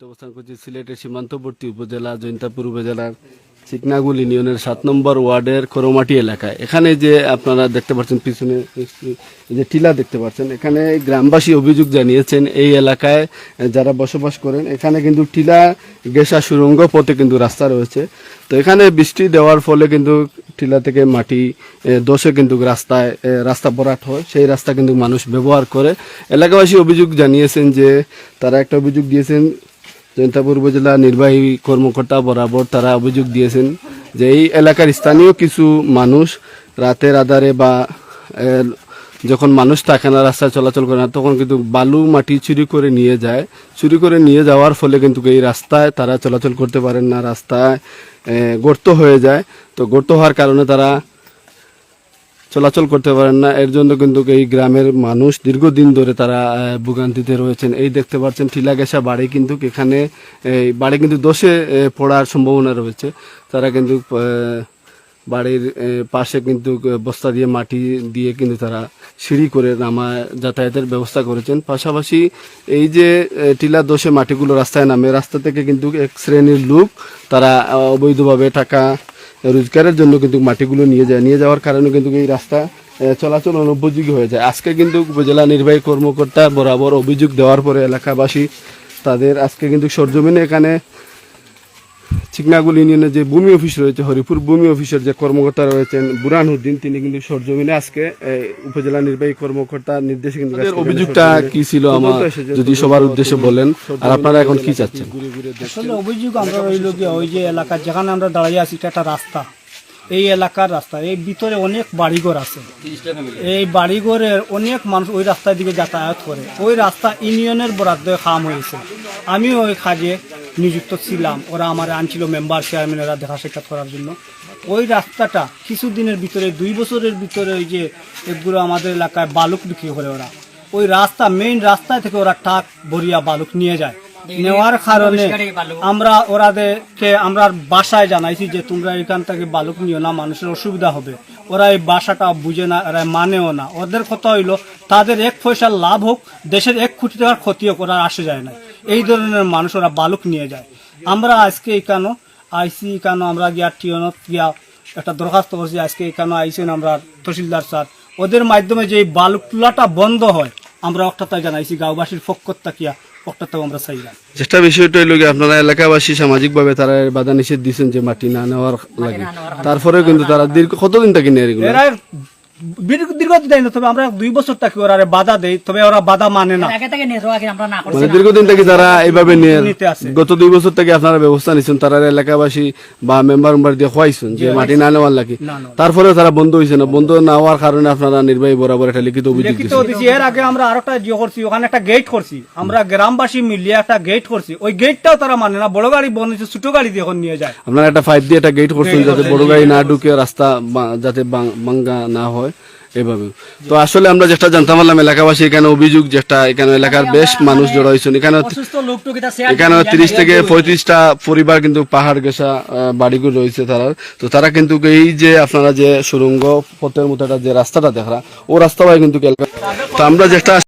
মুহূর্তে অবস্থান করছি সিলেটের সীমান্তবর্তী উপজেলা, জৈন্তাপুর উপজেলার চিকনাগুল ইউনিয়নের সাত নম্বর ওয়ার্ডের খোরমাটি এলাকায়। এখানে যে আপনারা দেখতে পাচ্ছেন, পিছনে যে টিলা দেখতে পাচ্ছেন, এখানে গ্রামবাসী অভিযোগ জানিয়েছেন এই এলাকায় যারা বসবাস করেন, এখানে কিন্তু টিলা গেসা সুরঙ্গ পথে কিন্তু রাস্তা রয়েছে। তো এখানে বৃষ্টি দেওয়ার ফলে কিন্তু টিলা থেকে মাটি দোষে কিন্তু রাস্তায় রাস্তা বরাট হয়। সেই রাস্তা কিন্তু মানুষ ব্যবহার করে। এলাকাবাসী অভিযোগ জানিয়েছেন যে, তারা একটা অভিযোগ দিয়েছেন জৈন্তাপুর উপজেলা নির্বাহী কর্মকর্তা বরাবর তারা অভিযোগ দিয়েছেন যে এই এলাকার স্থানীয় কিছু মানুষ রাতের আধারে বা যখন মানুষ থাকে না, রাস্তায় চলাচল করে না, তখন কিন্তু বালু মাটি চুরি করে নিয়ে যায়। চুরি করে নিয়ে যাওয়ার ফলে কিন্তু এই রাস্তায় তারা চলাচল করতে পারেন না, রাস্তায় গর্ত হয়ে যায়। তো গর্ত হওয়ার কারণে তারা চলাচল করতে পারেন না। এর জন্য কিন্তু এই গ্রামের মানুষ দীর্ঘদিন ধরে তারা ভোগান্তিতে রয়েছেন। এই দেখতে পাচ্ছেন টিলাগেসা বাড়ি কিন্তু এখানে, এই বাড়ি কিন্তু দোষে পড়ার সম্ভাবনা রয়েছে। তারা কিন্তু বাড়ির পাশে কিন্তু বস্তা দিয়ে, মাটি দিয়ে কিন্তু তারা সিঁড়ি করে নামা যাতায়াতের ব্যবস্থা করেছেন। পাশাপাশি এই যে টিলা দোষে মাটিগুলো রাস্তায় নামে, রাস্তা থেকে কিন্তু এক শ্রেণির লোক তারা অবৈধভাবে টাকা রোজগারের জন্য কিন্তু মাটিগুলো নিয়ে যায়, নিয়ে যাওয়ার কারণে কিন্তু এই রাস্তা চলাচল অনুপযোগী হয়ে যায়। আজকে কিন্তু উপজেলা নির্বাহী কর্মকর্তা বরাবর অভিযোগ দেওয়ার পরে এলাকাবাসী তাদের আজকে কিন্তু সরজমিনে এখানে চিকনাগুল ইউনিয়নের যে ভূমি অফিস রয়েছে হরিপুর ভূমি অফিসের যে কর্মকর্তা রয়েছেন বুরানউদ্দিন তিনি কিন্তু সরজমিনে আজকে উপজেলা নির্বাহী কর্মকর্তা নির্দেশে কিন্তু অভিযোগটা কি ছিল আমার যদি সবার উদ্দেশ্যে বলেন আর আপনারা এখন কি চাচ্ছেন? আসলে অভিযোগ আমরা রইল ওই যে এলাকা যেখানে আমরা দাঁড়িয়ে আছি এটা একটা রাস্তা। এই এলাকার রাস্তা এই ভিতরে অনেক বাড়িঘর আছে। এই বাড়িঘরের অনেক মানুষ ওই রাস্তার দিকে যাতায়াত করে। ওই রাস্তা ইউনিয়নের বরাদ্দ খাম হয়েছে। আমি ওই কাজে নিযুক্ত ছিলাম। ওরা আমার আনছিল মেম্বার চেয়ারম্যানেরা দেখা সাক্ষাৎ করার জন্য। ওই রাস্তাটা কিছুদিনের ভিতরে, দুই বছরের ভিতরে ওই যে এগুলো আমাদের এলাকায় বালুক বিক্রি করে ওরা। ওই রাস্তা মেইন রাস্তা থেকে ওরা টাক ভরিয়া বালুক নিয়ে যায়। নেওয়ার কারণে আমরা ওরাদেরকে, আমরা বাসায় জানাইছি যে তোমরা এখান থেকে বালুক নিও না, মানুষের অসুবিধা হবে। ওরা এই বাসাটা বুঝে না, এরা মানেও না। ওদের কথা হইল, তাদের এক পয়সার লাভ হোক, দেশের এক কোটি টাকার ক্ষতি হোক, ওরা আসে যায় না এই ধরনের মানুষ ওরা বালুক নিয়ে যায়। আমরা আজকে এখানো আইসি এখানো আমরা গিয়া টিয়নত গিয়া একটা দরখাস্ত করছি আজকে এখানে আইসেন আমরা তহসিলদার স্যার। ওদের মাধ্যমে যে এই বালুক তোলাটা বন্ধ হয় আমরা একটা জানাইছি গাঁওবাসীর পক্ষ তাকিয়া একটা আমরা চাইলাম যেটা বিষয়টা হইল আপনারা এলাকাবাসী সামাজিকভাবে তারা বাধা নিষেধ দিচ্ছেন যে মাটি না নেওয়ার লাগে। তারপরেও কিন্তু তারা দীর্ঘ কতদিন থেকে এরা দীর্ঘদিন তবে আমরা দুই বছর থাকি ওরা বাধা দেই তবে ওরা বাধা মানে না। আগে থেকে নিয়ে যাওয়া আগে আমরা না করছি মানে দীর্ঘদিন থেকে যারা এইভাবে নিয়ে গত দুই বছর থেকে আপনারা ব্যবস্থা নিচ্ছেন তারা এলাকাবাসী বা মেম্বার মেম্বার দিয়ে খোয়াইছেন যে মাটি না নেওয়ার লাগে। না। তারা বন্ধ হয়েছে না। বন্ধ না হওয়ার কারণে আপনারা নির্বাহী বরাবর একটা লিখিত অভিযোগ দিছি এর আগে আমরা আরেকটা জিও করছি ওখানে একটা গেট করছি। আমরা গ্রামবাসী মিলিয়ে একটা গেট করছি। ওই গেটটাও তারা মানে না। বড় গাড়ি বন্ধ হয়েছে ছোট গাড়ি দিয়ে এখন নিয়ে যায়। আপনারা একটা ফাইভ দিয়ে একটা গেট করছেন যাতে বড় গাড়ি না ঢুকে রাস্তা যাতে ভাঙ্গা না হয়। এভাবে। তো আসলে আমরা যেটা জানতে পারলাম এলাকাবাসী এখানে অভিযোগ যেটা এখানে এলাকার বেশ মানুষ জড়ো হয়েছেন। এখানে এখানে তিরিশ থেকে পঁয়ত্রিশটা পরিবার কিন্তু পাহাড় গেসা বাড়িগুলো রয়েছে তারা। তো তারা কিন্তু এই যে আপনারা যে সুরঙ্গ পথের মতো যে রাস্তাটা দেখা ও রাস্তা কিন্তু তো আমরা যেটা